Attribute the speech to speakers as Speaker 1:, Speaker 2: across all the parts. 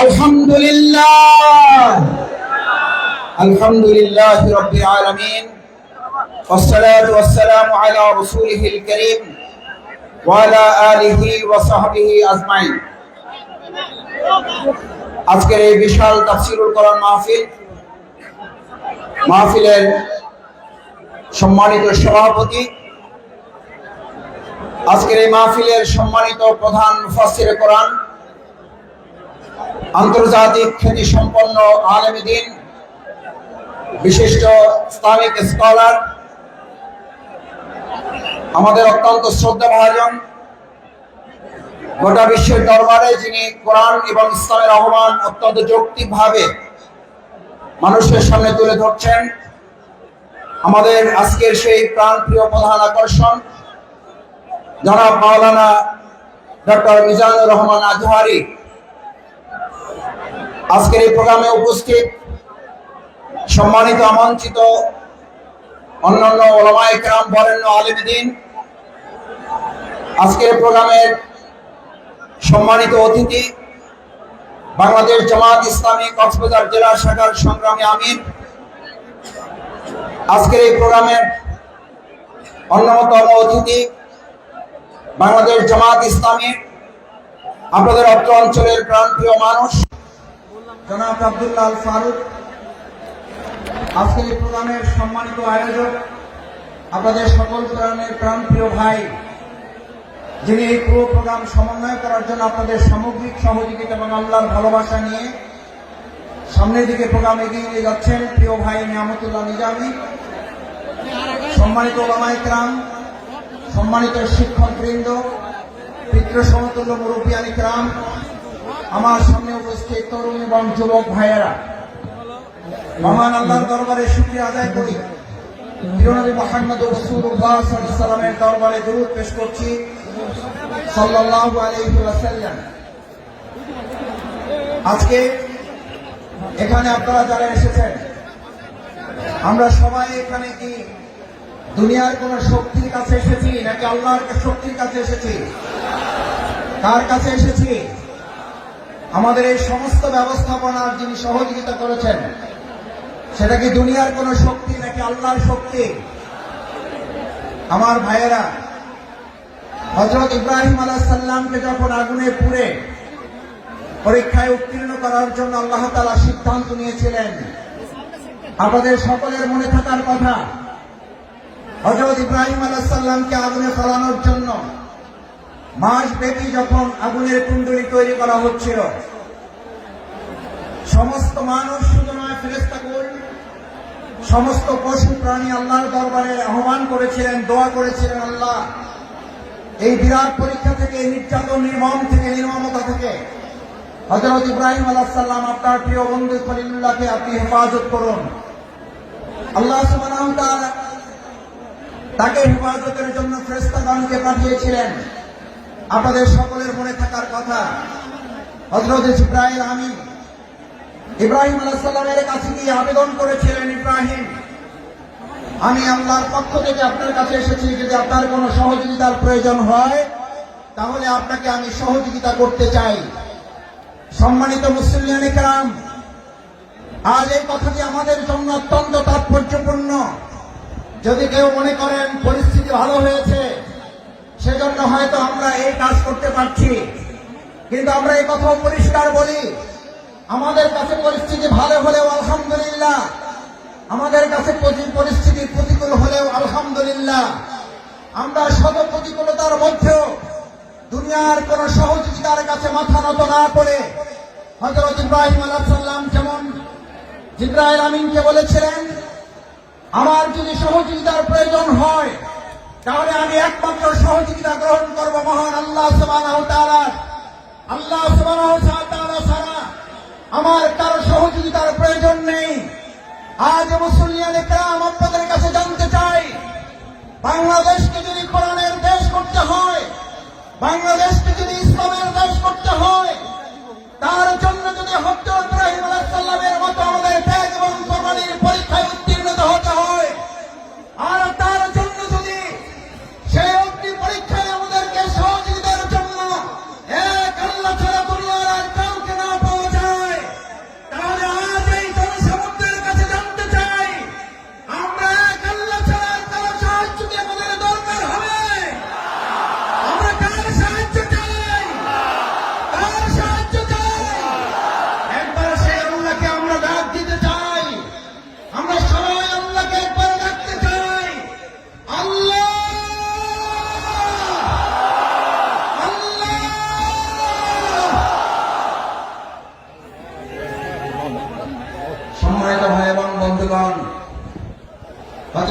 Speaker 1: الحمد لله الحمد لله رب العالمين والصلاة والسلام على رسوله الكريم وعلى آله وصحبه أجمعين আজকের এই বিশাল তাফসিরুল কোরআন মাহফিল মাহফিলের সম্মানিত সভাপতি আজকের এই মাহফিলের সম্মানিত প্রধান মুফাসসির কোরআন আন্তর্জাতিক খ্যাতি সম্পন্ন আলমদিন বিশিষ্ট ইসলামিক স্কলার, আমাদের অত্যন্ত শ্রদ্ধা ভাজন গোটা বিশ্বের দরবারে যিনি কোরআন এবং ইসলামের আহ্বান অত্যন্ত যৌক্তিকভাবে মানুষের সামনে তুলে ধরছেন, আমাদের আজকের সেই প্রাণপ্রিয় প্রধান আকর্ষণ, জনাব মাওলানা ডক্টর মিজানুর রহমান আজহারি। আজকের এই প্রোগ্রামে উপস্থিত সম্মানিত, আমন্ত্রিত অন্যান্য ওলামায় কেরাম বরেণ্য আলিমদিন। আজকের প্রোগ্রামের সম্মানিত অতিথি, বাংলাদেশ জামাত ইসলামী কক্সবাজার জেলা শাখার সংগ্রামী আমির। আজকের এই প্রোগ্রামের অন্যতম অতিথি, বাংলাদেশ জামাত ইসলামী, আপনাদের অত্র অঞ্চলের প্রাণপ্রিয় মানুষ। জনাব আব্দুল্লাহ আল ফারুক, আজকের প্রোগ্রামের সম্মানিত আয়োজক, আপনাদের সকল প্রাণের প্রাণপ্রিয় ভাই, যিনি এই পুরো প্রোগ্রাম সমন্বয় করার জন্য আপনাদের সামগ্রিক সহযোগিতা এবং আল্লাহর ভালোবাসা নিয়ে সামনের দিকে প্রোগ্রাম এগিয়ে নিয়ে যাচ্ছেন, প্রিয় ভাই নিয়ামতুল্লাহ নিজামী, সম্মানিত ওলামাই ক্রাম সম্মানিত শিক্ষক বৃন্দ পিতৃ সমতুল্য মুরব্বিয়ানি ক্রাম আমার সামনে উপস্থিত তরুণ এবং যুবক ভাইয়েরা। মহান আল্লাহর দরবারে শুক্রিয়া আদায় করি। প্রিয়নবী মোহাম্মদ সাল্লাল্লাহু সাল্লামের দরবারে দরুদ পেশ করছি। সাল্লাল্লাহু আলাইহি আজকে এখানে আপনারা যারা এসেছেন, আমরা সবাই এখানে কি দুনিয়ার কোন শক্তির কাছে এসেছি নাকি আল্লাহর শক্তির কাছে এসেছি? কার কাছে এসেছি? আমাদের এই সমস্ত ব্যবস্থাপনার যিনি সহযোগিতা করেছেন, সেটা কি দুনিয়ার কোন শক্তি নাকি আল্লাহর শক্তি? আমার ভাইয়েরা হজরত ইব্রাহিম আলাহাল্লামকে যখন আগুনে পুড়ে পরীক্ষায় উত্তীর্ণ করার জন্য আল্লাহ তালা সিদ্ধান্ত নিয়েছিলেন, আপনাদের সকলের মনে থাকার কথা হজরত ইব্রাহিম আলাহাল্লামকে আগুনে ফলানোর জন্য মাস ব্যাপী যখন আগুনের কুণ্ডলী তৈরি করা হচ্ছিল, সমস্ত মানুষ শুধু নয় ফেরেস্তাকুল সমস্ত পশু প্রাণী আল্লাহর দরবারে আহ্বান করেছিলেন, দোয়া করেছিলেন, আল্লাহ, এই বিরাট পরীক্ষা থেকে নির্যাতন নির্মম থেকে, নির্মমতা থেকে হজরত ইব্রাহিম আলাহ সাল্লাম আপনার প্রিয় বন্ধু খলিলুল্লাহকে আপনি হেফাজত করুন। আল্লাহ সুবহানাহু তাকে হেফাজতের জন্য ফেরেশতাগণকে পাঠিয়েছিলেন। আপনাদের সকলের মনে থাকার কথা। হজরত ইব্রাহিম আমি। ইব্রাহিম আলাহাল্লামের কাছে গিয়ে আবেদন করেছিলেন, ইব্রাহিম, আমি আল্লাহর পক্ষ থেকে আপনার কাছে এসেছি। যদি আপনার কোনো সহযোগিতার প্রয়োজন হয়, তাহলে আপনাকে আমি সহযোগিতা করতে চাই। সম্মানিত মুসলিম কেরাম, আজ এই কথাটি আমাদের জন্য অত্যন্ত তাৎপর্যপূর্ণ। যদি কেউ মনে করেন, পরিস্থিতি ভালো হয়েছে। সেজন্য হয়তো আমরা এই কাজ করতে পারছি। কিন্তু আমরা এই কথাও পরিষ্কার বলি, আমাদের কাছে পরিস্থিতি ভালো হলেও আলহামদুলিল্লাহ, আমাদের কাছে পরিস্থিতি প্রতিকূল হলেও আলহামদুলিল্লাহ। আমরা শত প্রতিকূলতার মধ্যেও দুনিয়ার কোন সহযোগিতার কাছে মাথা নত না করে হজরত ইব্রাহিম আলাহ সাল্লাম যেমন জিব্রাহিল আমিনকে বলেছিলেন, আমার যদি সহযোগিতার প্রয়োজন হয় তাহলে আমি একমাত্র সহযোগিতা গ্রহণ করব মহান আল্লাহ সুবহানাহু আল্লাহ ছাড়া আমার কারও সহযোগিতার প্রয়োজন নেই। আজ মুসলিয়ানে কেরাম আপনাদের কাছে জানতে চাই, বাংলাদেশকে যদি কোরআনের দেশ করতে হয়, বাংলাদেশকে যদি ইসলামের দেশ করতে হয়, তার জন্য যদি হত্য ইব্রাহিম আলাহ সাল্লামের মতো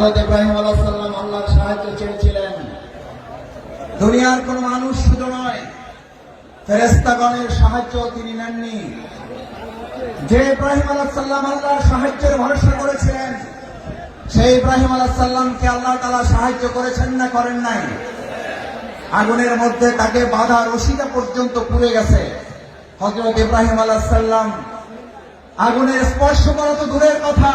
Speaker 1: হজরত ইব্রাহিম আলাহ সাল্লাম আল্লাহর সাহায্য চেয়েছিলেন। দুনিয়ার কোন মানুষ শুধু নয় ফেরেস্তাগণের সাহায্য তিনি নেননি। যে ইব্রাহিম আলাহ সাল্লাম আল্লাহর সাহায্যের ভরসা করেছিলেন, সেই ইব্রাহিম আলাহ সাল্লামকে আল্লাহ তালা সাহায্য করেছেন না করেন নাই। আগুনের মধ্যে তাকে বাধা রশিদা পর্যন্ত পুড়ে গেছে। হজরত ইব্রাহিম আলাহ সাল্লাম আগুনের স্পর্শ করা তো দূরের কথা।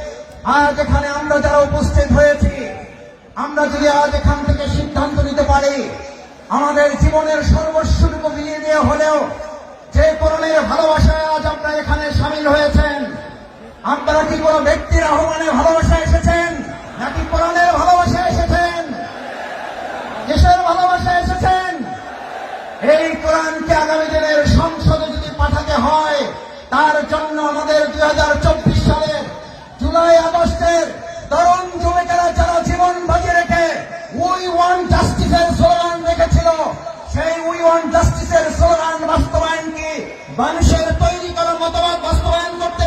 Speaker 1: আজ এখানে আমরা যারা উপস্থিত হয়েছি, আমরা যদি আজ এখান থেকে সিদ্ধান্ত নিতে পারি, আমাদের জীবনের সর্বস্বটুকু বিলিয়ে দিয়ে হলেও যে কোরআনের ভালোবাসায় আজ আপনারা এখানে সামিল হয়েছেন আপনারা কি কোনো ব্যক্তির আহ্বানে ভালোবাসা এসেছেন, নাকি কোরআনের ভালোবাসা এসেছেন? দেশের ভালোবাসা এসেছেন? এই কোরআনকে আগামী দিনের সংসদে যদি পাঠাতে হয়, তার জন্য আমাদের দুই সালের জুলাই আগস্টের তরুণ যুবকেরা যারা জীবন বাজি রেখে উই ওয়ান জাস্টিসের স্লোগান রেখেছিল। সেই উই ওয়ান জাস্টিসের স্লোগান বাস্তবায়ন কি? মানুষের তৈরি করা মতবাদ বাস্তবায়ন করতে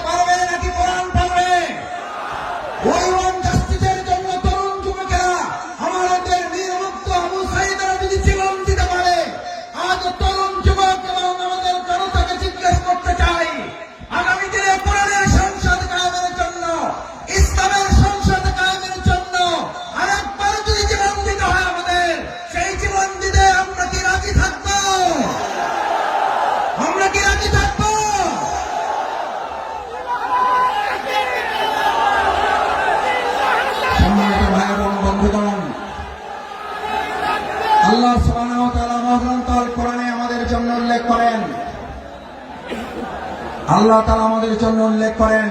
Speaker 1: আমাদের জন্য উল্লেখ করেন। আল্লাহ তাআলা আমাদের জন্য উল্লেখ করেন।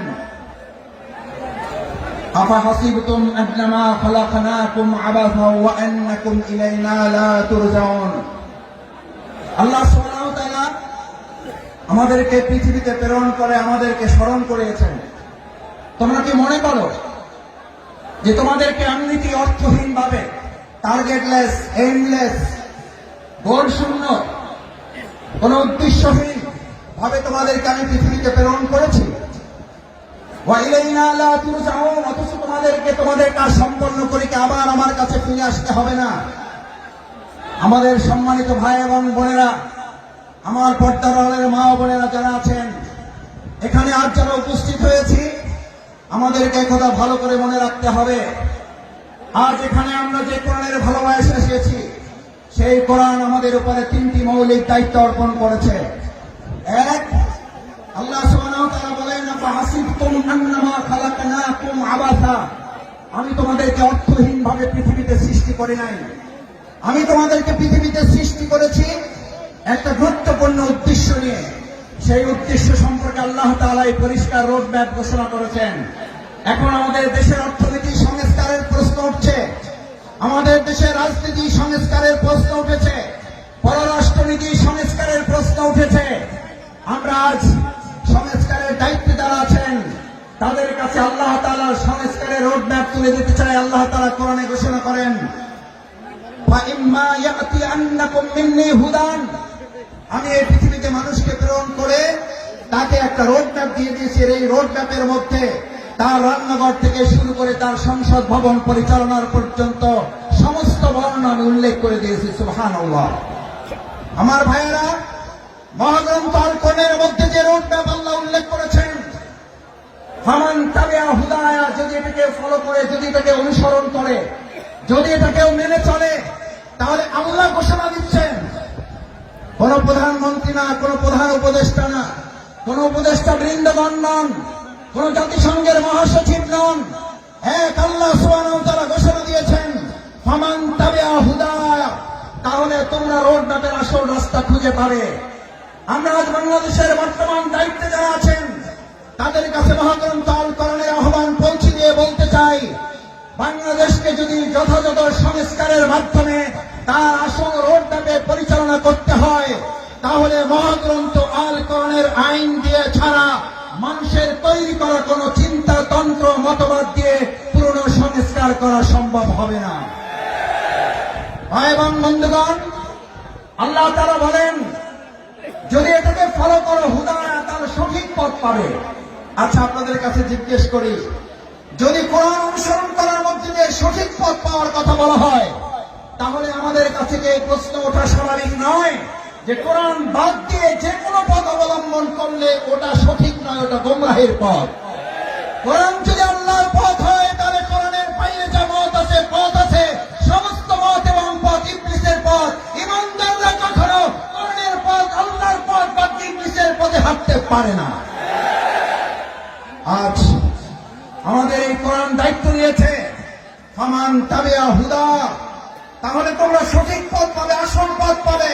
Speaker 1: আমাদেরকে পৃথিবীতে প্রেরণ করে, আমাদেরকে স্মরণ করিয়েছেন। তোমরা কি মনে করো যে তোমাদেরকে এমনিটি অর্থহীন ভাবে টার্গেটলেস এইমলেস গোল শূন্য কোন উদ্দেশ্যহীন ভাবে তোমাদেরকে আমি পৃথিবীতে প্রেরণ করেছি। অথচ তোমাদেরকে তোমাদের কাজ সম্পন্ন করে আবার আমার কাছে ফিরে আসতে হবে না। আমাদের সম্মানিত ভাই এবং বোনেরা, আমার পর্দার আড়ালের মা বোনেরা যারা আছেন, এখানে আর যারা উপস্থিত হয়েছি, আমাদেরকে কথা ভালো করে মনে রাখতে হবে। আজ এখানে আমরা যে কোরআনের ভালোবাসা এসেছি সেই কোরআন আমাদের উপরে তিনটি মৌলিক দায়িত্ব অর্পণ করেছে। এক, আল্লাহ বলেন আমি তোমাদেরকে অর্থহীন ভাবে পৃথিবীতে সৃষ্টি করি নাই। আমি তোমাদেরকে পৃথিবীতে সৃষ্টি করেছি একটা গুরুত্বপূর্ণ উদ্দেশ্য নিয়ে। সেই উদ্দেশ্য সম্পর্কে আল্লাহ তাআলা এই পরিষ্কার রোড ম্যাপ ঘোষণা করেছেন। এখন আমাদের দেশের অর্থনীতি আমাদের দেশে রাজনীতি সংস্কারের প্রশ্ন উঠেছে, পররাষ্ট্রনীতি সংস্কারের প্রশ্ন উঠেছে। আমরা আজ সংস্কারের দায়িত্বে যারা আছেন, তাদের কাছে আল্লাহ তালার সংস্কারের রোড ম্যাপ তুলে দিতে চাই। আল্লাহ তালা কোরআনে ঘোষণা করেন আমি এই পৃথিবীতে মানুষকে প্রেরণ করে তাকে একটা রোড ম্যাপ দিয়ে দিয়েছি। এই রোড ম্যাপের মধ্যে তার রান্নাঘর থেকে শুরু করে তার সংসদ ভবন পরিচালনার পর্যন্ত সমস্ত বর্ণ আমি উল্লেখ করে দিয়েছি সুহান আমার ভাইয়েরা মহাগ্রন্থ কোরআনের মধ্যে যে রোড ম্যাপ আল্লাহ উল্লেখ করেছেন হামান তাবিয়া হুদায়া, যদি এটাকে ফলো করে, যদি এটাকে অনুসরণ করে, যদি এটা কেউ মেনে চলে, তাহলে আল্লাহ ঘোষণা দিচ্ছেন, কোন প্রধানমন্ত্রী না, কোন প্রধান উপদেষ্টা না, কোন উপদেষ্টা বৃন্দগণ কোন জাতিসংঘের মহাসচিব নন। এক আল্লাহ তাআলা ঘোষণা দিয়েছেন, ফামান হুদায়া তাহলে তোমরা রোড ম্যাপের আসল রাস্তা খুঁজে পাবে। আমরা আজ বাংলাদেশের বর্তমান দায়িত্বে যারা আছেন, তাদের কাছে মহাগ্রন্থ আল কোরআনের আহ্বান পৌঁছে দিয়ে বলতে চাই, বাংলাদেশকে যদি যথাযথ সংস্কারের মাধ্যমে তার আসল রোডম্যাপে পরিচালনা করতে হয়, তাহলে মহাগ্রন্থ আল কোরআনের আইন দিয়ে ছাড়া মানুষের তৈরি করা কোনো চিন্তা, তন্ত্র, মতবাদ দিয়ে পুরনো সংস্কার করা সম্ভব হবে না। এবং বন্ধুগণ, আল্লাহ তারা বলেন, যদি এটাকে ফলো করো হুদায়া তাহলে সঠিক পথ পাবে। আচ্ছা আপনাদের কাছে জিজ্ঞেস করি, যদি কোরআন অনুসরণ করার মধ্যে দিয়ে সঠিক পথ পাওয়ার কথা বলা হয়, তাহলে আমাদের কাছে প্রশ্ন ওঠা স্বাভাবিক নয়? যে কোরআন বাদ দিয়ে যে কোনো পথ অবলম্বন করলে ওটা সঠিক নয়, ওটা গোমরাহের পথ। কোরআন যদি আল্লাহর পথ হয়, তাহলে কোরআনের বাইরে যা মত আছে, পথ আছে। সমস্ত মত এবং পথ ইবলিসের পথ। ইমানদাররা কখনো কোরআনের পথ, আল্লাহর পথ বা ইবলিসের পথে হাঁটতে পারে না। আজ আমাদের এই কোরআন দায়িত্ব নিয়েছে, ফামান তাবিয়া হুদা। তাহলে তোমরা সঠিক পথ পাবে, আসল পথ পাবে।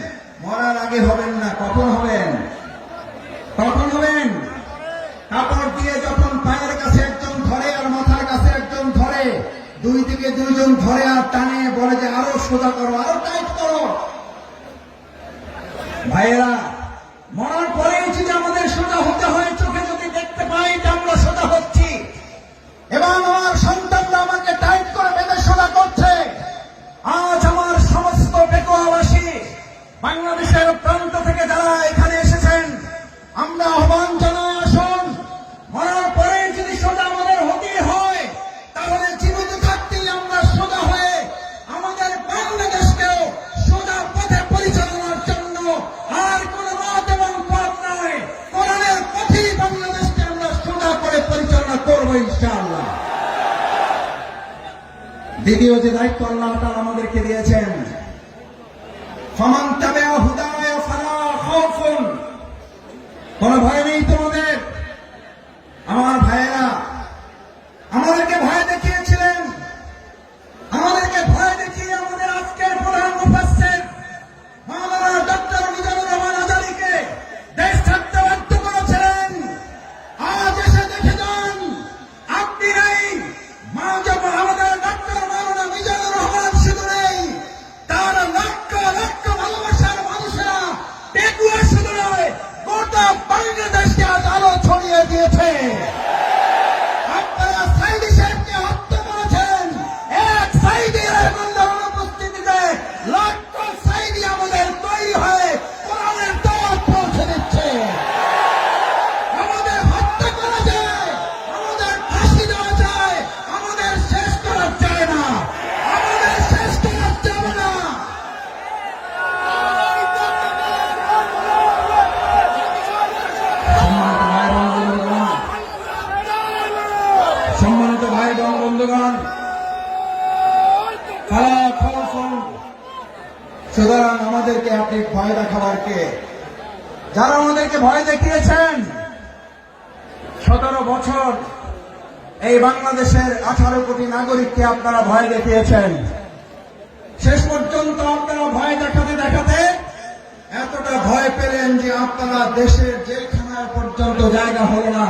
Speaker 1: মরার আগে হবেন না, কখন হবেন? কখন হবেন? কাপড় দিয়ে যখন পায়ের কাছে একজন ধরে আর মাথার কাছে একজন ধরে, দুই দিকে দুইজন ধরে আর টানে, বলে যে আরও সোজা করো, আরও টাইট করো। ভাইয়েরা, মরার পরেও এই বাংলাদেশের আঠারো কোটি নাগরিককে আপনারা ভয় দেখিয়েছেন। শেষ পর্যন্ত আপনারা ভয় দেখাতে দেখাতে এতটা ভয় পেলেন যে আপনারা দেশের জেলখানায় পর্যন্ত জায়গা হলো না,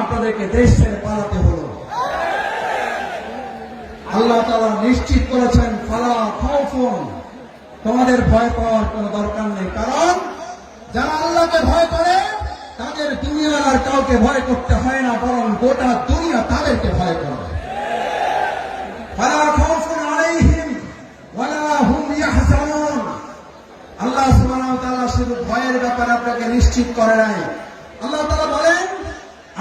Speaker 1: আপনাদেরকে দেশ ছেড়ে পালাতে হলো। আল্লাহ তালা নিশ্চিত করেছেন, ফালা খাউফুন, তোমাদের ভয় পাওয়ার কোনো দরকার নেই। কারণ যারা আল্লাহকে ভয় করে, তাদের দুনিয়ার আর কাউকে ভয় করতে হয় না, বরং গোটা দুনিয়া তাদেরকে ভয় করে আল্লাহ তাআলা শুধু ভয়ের ব্যাপারে আপনাকে নিশ্চিত করে নাই। আল্লাহ তাআলা বলেন,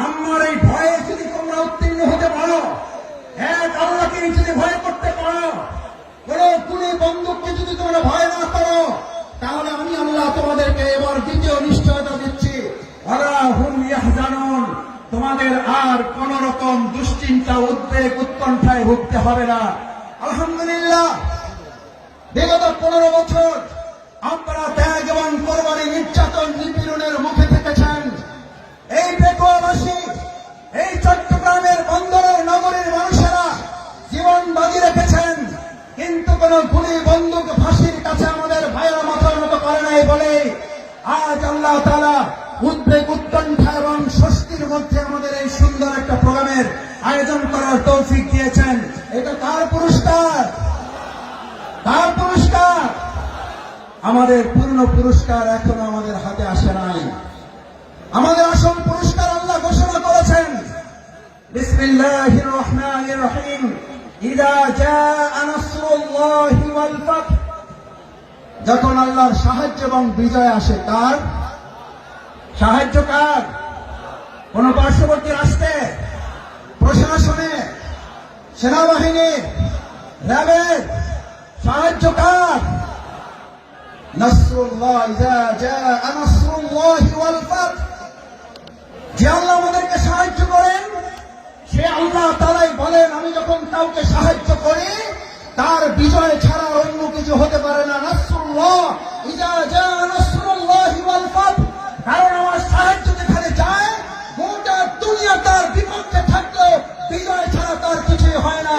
Speaker 1: আমার এই ভয়ে যদি তোমরা উত্তীর্ণ হতে পারো, এক আল্লাহকে যদি ভয় করতে পারো কোন কুলি বন্দুককে যদি তোমরা ভয় না করো, তাহলে আমি আল্লাহ তোমাদেরকে এবার দ্বিতীয় নিশ্চয়তা দিচ্ছি। ওরা হুম ইয়াহজানুন। তোমার আমাদের আর কোন রকম দুশ্চিন্তা, উদ্বেগ উৎকণ্ঠায় ভুগতে হবে না। আলহামদুলিল্লাহ, বিগত পনেরো বছর আপনারা ত্যাগ এবং কোরবানি নির্যাতন নিপীড়নের মুখে থেকেছেন। এই পেকুয়াবাসী এই চট্টগ্রামের বন্দরের নগরীর মানুষেরা জীবন বাজি রেখেছেন, কিন্তু কোন গুলি বন্দুক ফাঁসির কাছে আমাদের ভাইয়েরা মাথার মতো করে নাই বলে আজ আল্লাহ তালা উদ্বেগ উৎকণ্ঠা মধ্যে আমাদের এই সুন্দর একটা প্রোগ্রামের আয়োজন করার তৌফিক দিয়েছেন। এটা কার পুরস্কার? কার পুরস্কার? আমাদের পূর্ণ পুরস্কার এখনও আমাদের হাতে আসে নাই। আমাদের আসল পুরস্কার আল্লাহ ঘোষণা করেছেন। যখন আল্লাহর সাহায্য এবং বিজয় আসে কার? সাহায্য কার? কোন পার্শ্ববর্তী রাষ্ট্রে, প্রশাসনে, সেনাবাহিনী র্যাবের সাহায্য কার? নাসরুল্লাহ ইজা জাআ নাসরুল্লাহি ওয়াল ফাত যে আল্লাহ আমাদেরকে সাহায্য করেন, সে আল্লাহ তারাই বলেন, আমি যখন কাউকে সাহায্য করি, তার বিজয় ছাড়া অন্য কিছু হতে পারে না। নাসরুল্লাহ ইজা জা নাসরুল্লাহি ওয়াল ফাত কারণ আমার সাহায্য তার বিপক্ষে থাকলেও বিজয় ছাড়া তার কিছুই হয় না।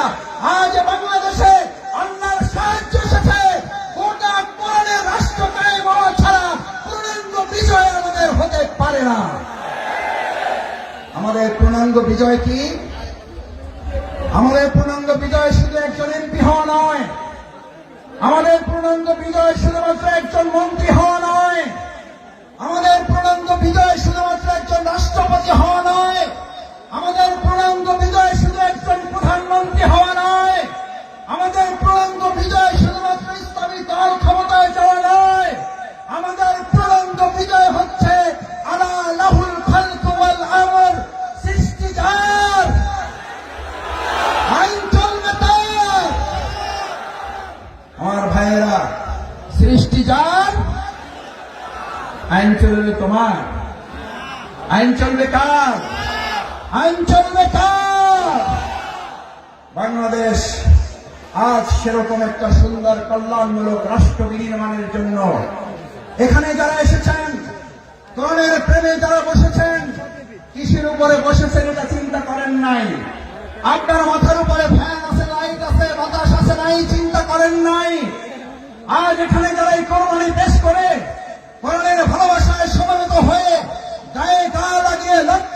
Speaker 1: আজ বাংলাদেশে আল্লাহর সাহায্য এসেছে। গোটা কোরআনের রাষ্ট্র কায়েম ছাড়া পূর্ণাঙ্গ বিজয় আমাদের হতে পারে না। আমাদের পূর্ণাঙ্গ বিজয় কি? আমাদের পূর্ণাঙ্গ বিজয় শুধু একজন এমপি হওয়া নয়। আমাদের পূর্ণাঙ্গ বিজয় শুধুমাত্র একজন মন্ত্রী হওয়া নয়। আমাদের পূর্ণাঙ্গ বিজয় শুধুমাত্র একজন রাষ্ট্রপতি হওয়া নয়। পূর্ণাঙ্গ বিজয় শুধু একজন প্রধানমন্ত্রী হওয়া নয়, আমাদের বিজয় শুধুমাত্র ইসলামী দল ক্ষমতায় যাওয়া নয়, আমাদের বিজয় হচ্ছে আইন চলবে আইন চলবে তোমার। আইন চলবে কার? আইন চলবে কার? বাংলাদেশ আজ সেরকম একটা সুন্দর কল্যাণমূলক রাষ্ট্র বিনির্মাণের জন্য। এখানে যারা এসেছেন কোরআনের প্রেমে যারা বসেছেন, কিসের উপরে বসেছেন এটা চিন্তা করেন নাই। আপনার মাথার উপরে ফ্যান আছে, লাইট আছে, বাতাস আছে, নাই চিন্তা করেন নাই। আজ এখানে যারা এই কোরবানি পেশ করে কোরআনের ভালোবাসায় সমবেত হয়ে গায়ে গা লাগিয়ে লক্ষ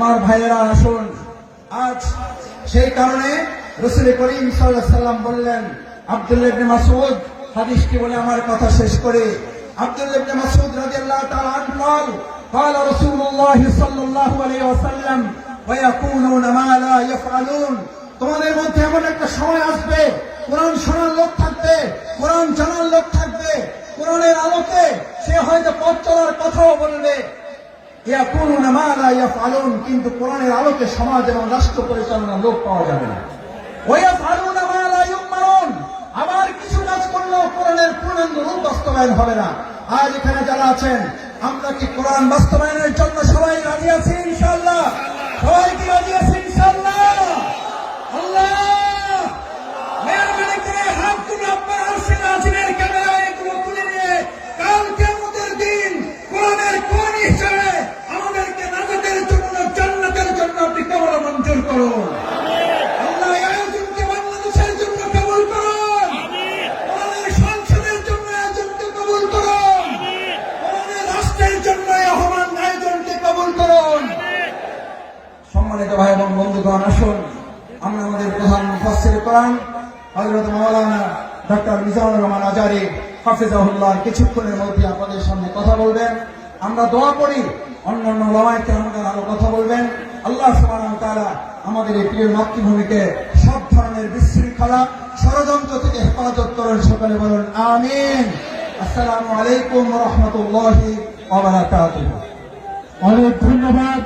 Speaker 1: আমার ভাইয়েরা আসুন আজ সেই কারণে রসুল করিম সাল্লাহ সাল্লাম বললেন আব্দুল্লাহ ইবনে মাসউদ হাদিসটি বলে আমার কথা শেষ করে আব্দুল্লাহ ইবনে মাসউদ রাদিয়াল্লাহু তাআলা আনহু বল قال رسول الله صلى الله عليه وسلم ويكونون ما لا يفعلون তোমাদের মধ্যে এমন একটা সময় আসবে কোরআন শোনার লোক থাকবে কোরআন জানার লোক থাকবে কোরআনের আলোকে সে হয়তো পথ চলার কথাও বলবে কিন্তু কোরআনের আলোকে সমাজ এবং রাষ্ট্র পরিচালনার লোক পাওয়া যাবে না। আবার কিছু কাজ করলেও কোরআনের পূর্ণাঙ্গ রূপ বাস্তবায়ন হবে না। আজ এখানে যারা আছেন, আমরা কি কোরআন বাস্তবায়নের জন্য সবাই রাজি আছি ইনশাল্লাহ সবাই কি রাজি আছি ইনশাআল্লাহ? কোরআন হযরত মাওলানা ডক্টর মিজানুর রহমান আজারি হাফিজাহুল্লাহ কিছুক্ষণের মধ্যে আপনাদের সামনে কথা বলবেন। আমরা দোয়া করি, অন্যান্য ওলামায়ে আমাদের আরও কথা বলবেন। আল্লাহ সুবহানাহু তাআলা আমাদের এই প্রিয় মাতৃভূমিকে সব ধরনের বিশৃঙ্খলা, ষড়যন্ত্র থেকে হেফাজত করেন, সকলে বলুন আমিন। আসসালামু আলাইকুম রাহমাতুল্লাহি
Speaker 2: অনেক ধন্যবাদ।